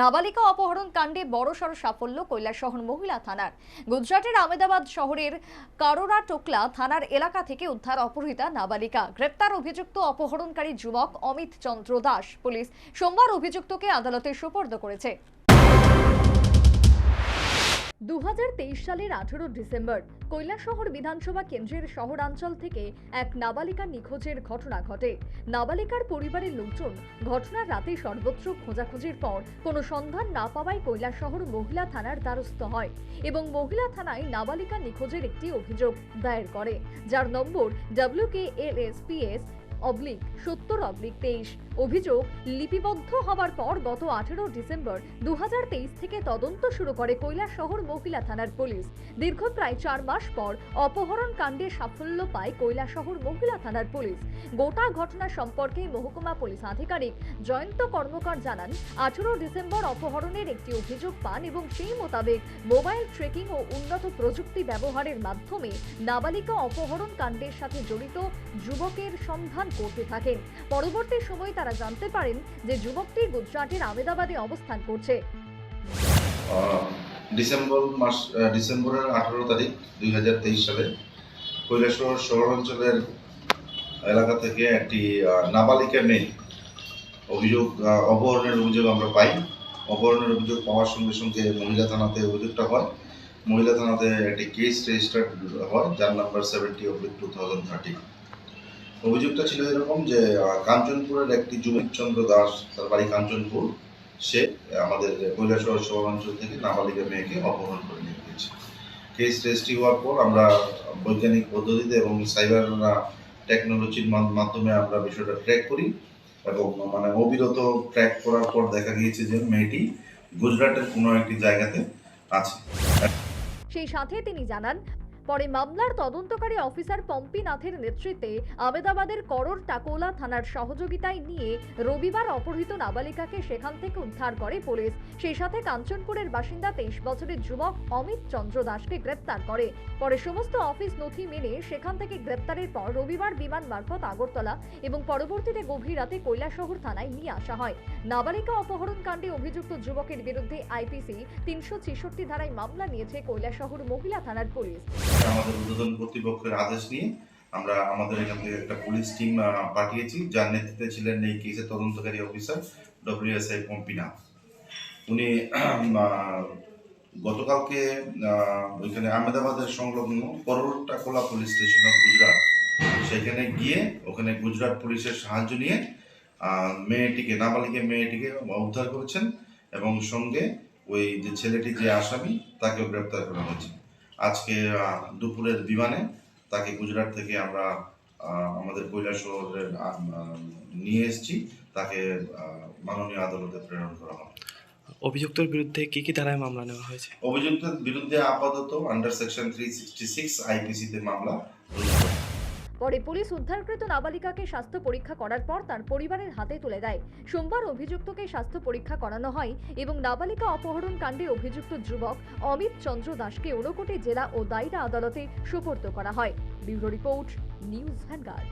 নাবালিকা অপহরণ কাণ্ডে বড়সড় সাফল্য কৈলাসহর মহিলা থানার। গুজরাটের আমেদাবাদ শহরের কারোরা টোকলা থানার এলাকা থেকে উদ্ধার অপহৃতা নাবালিকা। গ্রেপ্তার অভিযুক্ত অপহরণকারী যুবক অমিত চন্দ্র দাস। পুলিশ সোমবার অভিযুক্তকে আদালতে সুপর্দ করেছে। দু হাজার তেইশ সালের আঠেরো ডিসেম্বর, কৈলাসহর বিধানসভা কেন্দ্রের শহরাঞ্চল থেকে এক নাবালিকা নিখোঁজের ঘটনা ঘটে। নাবালিকার পরিবারের লোকজন ঘটনার রাতে সর্বত্র খোঁজাখুঁজির পর কোনো সন্ধান না পাওয়ায় কৈলাসহর মহিলা থানার দ্বারস্থ হয় এবং মহিলা থানায় নাবালিকা নিখোঁজের একটি অভিযোগ দায়ের করে, যার নম্বর W K L S P S oblique, সত্তর অবলিক তেইশ। অভিযোগ লিপিবদ্ধ হওয়ার পর গত আঠেরো ডিসেম্বর দুহাজার তেইশ থেকে তদন্ত শুরু করে কৈলাসহর মহিলা থানার পুলিশ। দীর্ঘ প্রায় চার মাস পর অপহরণ কাণ্ডে সাফল্য পায় কৈলাসহর মহিলা থানার পুলিশ। গোটা ঘটনা সম্পর্কে মহকুমা পুলিশ আধিকারিক জয়ন্ত কর্মকার জানান, আঠেরো ডিসেম্বর অপহরণের একটি অভিযোগ পান এবং সেই মোতাবেক মোবাইল ট্রেকিং ও উন্নত প্রযুক্তি ব্যবহারের মাধ্যমে নাবালিকা অপহরণ কাণ্ডের সাথে জড়িত যুবকের সন্ধান করতে থাকেন। পরবর্তী সময়ে তারা জানতে পারেন যে যুবকটি গুজরাটের আমেদাবাদে অবস্থান করছে। ডিসেম্বর মাস ডিসেম্বরের আঠারো তারিখ দুই হাজার তেইশ সালে কৈলাসহর শহরাঞ্চলের এলাকা থেকে একটি নাবালিকা মেয়ে অভিযোগ অপহরণের অভিযোগ আমরা পাই। অপহরণের অভিযোগ পাওয়ার সঙ্গে সঙ্গে মহিলা থানাতে অভিযোগটা হয়। মহিলা থানাতে একটি কেস রেজিস্টার্ড হয়, যার number seventy oblique two thousand thirty অভিযোগটা ছিল এরকম যে কাঞ্চনপুরের একটি যুবক চন্দ্র দাস, তার বাড়ি কাঞ্চনপুর। সে আমাদের কৈলাসহর শহরাঞ্চল থেকে নাবালিকা মেয়েকে অপহরণ করে নিয়ে গিয়েছে। কেস রেজিস্ট্রি হওয়ার পর আমরা বৈজ্ঞানিক পদ্ধতিতে এবং সাইবার টেকনোলজির মাধ্যমে আমরা বিষয়টা ট্র্যাক করি এবং মানে অবিরত ট্র্যাক করার পর দেখা গিয়েছে যে মেয়েটি গুজরাটের কোনো একটি জায়গাতে আছে। সেই সাথে তিনি জানান পরে মামলার তদন্তকারী অফিসার পম্পি নাথের নেতৃত্বে আমেদাবাদের করর টাকোলা থানার সহযোগিতায় নিয়ে রবিবার অপহৃত নাবালিকাকে সেখান থেকে উদ্ধার করে পুলিশ। সেই সাথে কাঞ্চনপুরের বাসিন্দা তেইশ বছরের যুবক অমিত চন্দ্র দাসকে গ্রেপ্তার করে। পরে সমস্ত অফিস নথি মেনে সেখান থেকে গ্রেপ্তারের পর রবিবার বিমান মারফত আগরতলা এবং পরবর্তীতে গভীর রাতে কৈলাসহর থানায় নিয়ে আসা হয়। নাবালিকা অপহরণ কাণ্ডে অভিযুক্ত যুবকের বিরুদ্ধে আইপিসি তিনশো ছেষট্টি ধারায় মামলা নিয়েছে কৈলাসহর মহিলা থানার পুলিশ। আমাদের উদ্বোধন কর্তৃপক্ষের আদেশ নিয়ে আমরা আমাদের এখান থেকে একটা পুলিশ টিম পাঠিয়েছি। যার নেতৃত্বে ছিলেন এই কেসের তদন্তকারী অফিসার ডব্লিউএসআই পম্পিনাথ উনি গতকালকে ওইখানে আহমেদাবাদের সংলগ্ন করোটাকোলা পুলিশ স্টেশন অফ গুজরাট। সেখানে গিয়ে ওখানে গুজরাট পুলিশের সাহায্য নিয়ে মেয়েটিকে নাবালিকা মেয়েটিকে উদ্ধার করেছেন এবং সঙ্গে ওই যে ছেলেটি যে আসামি, তাকেও গ্রেপ্তার করা হয়েছে। আজকে দুপুরের বিমানে তাকে গুজরাট থেকে আমরা আমাদের আহ, নিয়ে এসেছি। তাকে মাননীয় আদালতে প্রেরণ করা হবে। অভিযুক্তের বিরুদ্ধে কি কি ধারায় মামলা নেওয়া হয়েছে? অভিযুক্তের বিরুদ্ধে আপাতত under section three sixty six আইপিসিতে মামলা পরে পুলিশ উদ্ধারকৃত নাবালিকাকে স্বাস্থ্য পরীক্ষা করার পর তার পরিবারের হাতে তুলে দেয়। সোমবার অভিযুক্তকে স্বাস্থ্য পরীক্ষা করানো হয় এবং নাবালিকা অপহরণ কাণ্ডে অভিযুক্ত যুবক অমিত চন্দ্র দাসকে ঊনকোটি জেলা ও দায়রা আদালতে সোপর্দ করা হয়। Bureau report, News Vanguard.